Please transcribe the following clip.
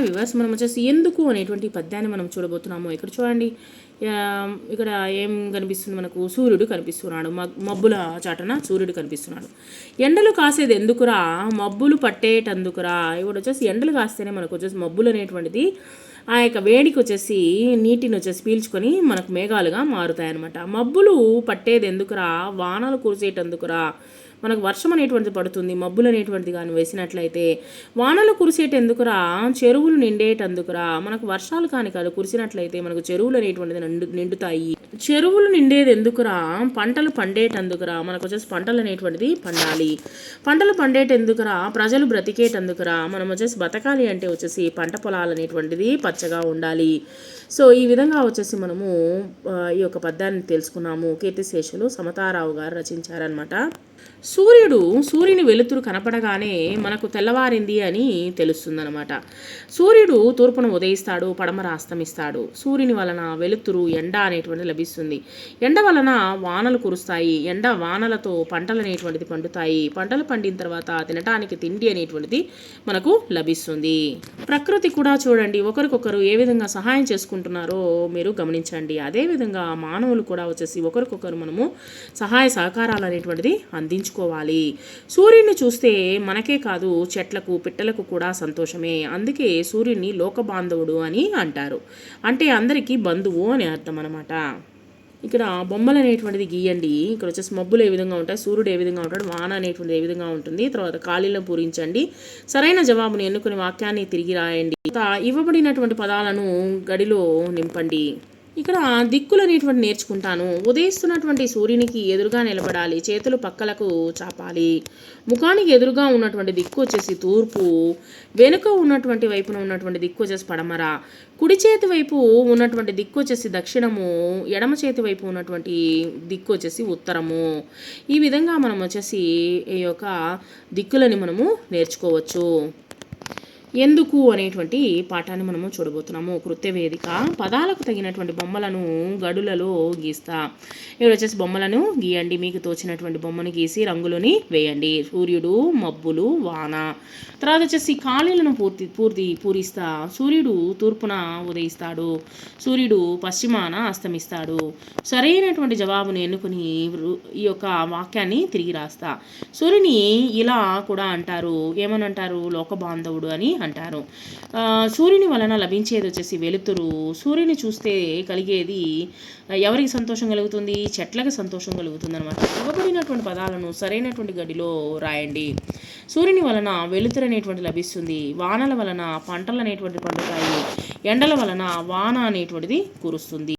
Hi viewers మనం వచ్చేసి ఎందుకు అనేటువంటి పద్యాన్ని మనం చూడబోతున్నాము ఇక్కడ చూడండి. ఇక్కడ ఏం కనిపిస్తుంది మనకు? సూర్యుడు కనిపిస్తున్నాడు. మబ్బుల చాటన సూర్యుడు కనిపిస్తున్నాడు. ఎండలు కాసేది ఎందుకురా? మబ్బులు పట్టేటందుకురా? ఇప్పుడు వచ్చేసి ఎండలు కాస్తేనే మనకు వచ్చేసి మబ్బులు అనేటువంటిది ఆ యొక్క వేడికి వచ్చేసి నీటిని వచ్చేసి పీల్చుకొని మనకు మేఘాలుగా మారుతాయి అన్నమాట మబ్బులు పట్టేది ఎందుకురా? వానలు కురిసేటందుకురా? మనకు వర్షం అనేటువంటిది పడుతుంది మబ్బులు అనేటువంటిది కానీ వేసినట్లయితే వానలు కురిసేటెందుకురా చెరువులు నిండేటందుకురా మనకు వర్షాలు కాని కాదు కురిసినట్లయితే మనకు చెరువులు అనేటువంటిది నిండు నిండుతాయి. చెరువులు నిండేది ఎందుకురా పంటలు పండేటందుకురా మనకు వచ్చేసి పంటలు అనేటువంటిది పండాలి. పంటలు పండేటెందుకురా ప్రజలు బ్రతికేటందుకురా మనం వచ్చేసి బతకాలి అంటే వచ్చేసి పంట పొలాలు అనేటువంటిది పచ్చగా ఉండాలి. సో ఈ విధంగా వచ్చేసి మనము ఈ యొక్క పద్యాన్ని తెలుసుకున్నాము. కీర్తిశేషులు సమతారావు గారు రచించారనమాట సూర్యుడు సూర్యుని వెలుతురు కనపడగానే మనకు తెల్లవారింది అని తెలుస్తుందనమాట సూర్యుడు తూర్పున ఉదయిస్తాడు పడమర అస్తమిస్తాడు. సూర్యుని వలన వెలుతురు ఎండ అనేటువంటిది లభిస్తుంది. ఎండ వలన వానలు కురుస్తాయి. ఎండ వానలతో పంటలు అనేటువంటిది పండుతాయి. పంటలు పండిన తర్వాత తినటానికి తిండి అనేటువంటిది మనకు లభిస్తుంది. ప్రకృతి కూడా చూడండి ఒకరికొకరు ఏ విధంగా సహాయం చేసుకుంటున్నారో మీరు గమనించండి. అదేవిధంగా మానవులు కూడా వచ్చేసి ఒకరికొకరు మనము సహాయ సహకారాలు అనేటువంటిది అందించుకోవాలి సూర్యుని చూస్తే మనకే కాదు చెట్లకు పిట్టలకు కూడా సంతోషమే. అందుకే సూర్యుని లోక బాంధవుడు అని అంటారు. అంటే అందరికీ బంధువు అని అర్థం అనమాట ఇక్కడ బొమ్మలు అనేటువంటిది గీయండి. ఇక్కడ వచ్చేసి మబ్బులు ఏ విధంగా ఉంటాయి సూర్యుడు ఏ విధంగా ఉంటాడు వాన అనేటువంటిది ఏ విధంగా ఉంటుంది తర్వాత ఖాళీలను పూరించండి. సరైన జవాబును ఎన్నుకుని వాక్యాన్ని తిరిగి రాయండి. ఇవ్వబడినటువంటి పదాలను గడిలో నింపండి. ఇక్కడ దిక్కులు అనేటువంటి నేర్చుకుంటాను. ఉదయిస్తున్నటువంటి సూర్యునికి ఎదురుగా నిలబడాలి చేతులు పక్కలకు చాపాలి. ముఖానికి ఎదురుగా ఉన్నటువంటి దిక్కు వచ్చేసి తూర్పు. వెనుక ఉన్నటువంటి వైపున ఉన్నటువంటి దిక్కు వచ్చేసి పడమర. కుడి చేతి వైపు ఉన్నటువంటి దిక్కు వచ్చేసి దక్షిణము. ఎడమ చేతి వైపు ఉన్నటువంటి దిక్కు వచ్చేసి ఉత్తరము. ఈ విధంగా మనం వచ్చేసి ఈ యొక్క దిక్కులని మనము నేర్చుకోవచ్చు. ఎందుకు అనేటువంటి పాఠాన్ని మనము చూడబోతున్నాము. కృత్య వేదిక పదాలకు తగినటువంటి బొమ్మలను గడులలో గీస్తా. ఇక్కడ వచ్చేసి బొమ్మలను గీయండి. మీకు తోచినటువంటి బొమ్మను గీసి రంగులని వేయండి. సూర్యుడు మబ్బులు వాన. తర్వాత వచ్చేసి ఖాళీలను పూర్తి పూర్తి పూరిస్తా. సూర్యుడు తూర్పున ఉదయిస్తాడు. సూర్యుడు పశ్చిమాన అస్తమిస్తాడు. సరైనటువంటి జవాబును ఎన్నుకుని ఈ యొక్క వాక్యాన్ని తిరిగి రాస్తా. సూర్యుని ఇలా కూడా అంటారు. ఏమని అంటారు లోక బాంధవుడు అని అంటారు. సూర్యుని వలన లభించేది వచ్చేసి వెలుతురు. సూర్యుని చూస్తే కలిగేది ఎవరికి సంతోషం కలుగుతుంది? చెట్లకు సంతోషం కలుగుతుంది అనమాట ఇవ్వబడినటువంటి పదాలను సరైనటువంటి గడిలో రాయండి. సూర్యుని వలన వెలుతురు అనేటువంటి లభిస్తుంది. వానల వలన పంటలు అనేటువంటి పండుతాయి. ఎండల వలన వాన అనేటువంటిది కురుస్తుంది.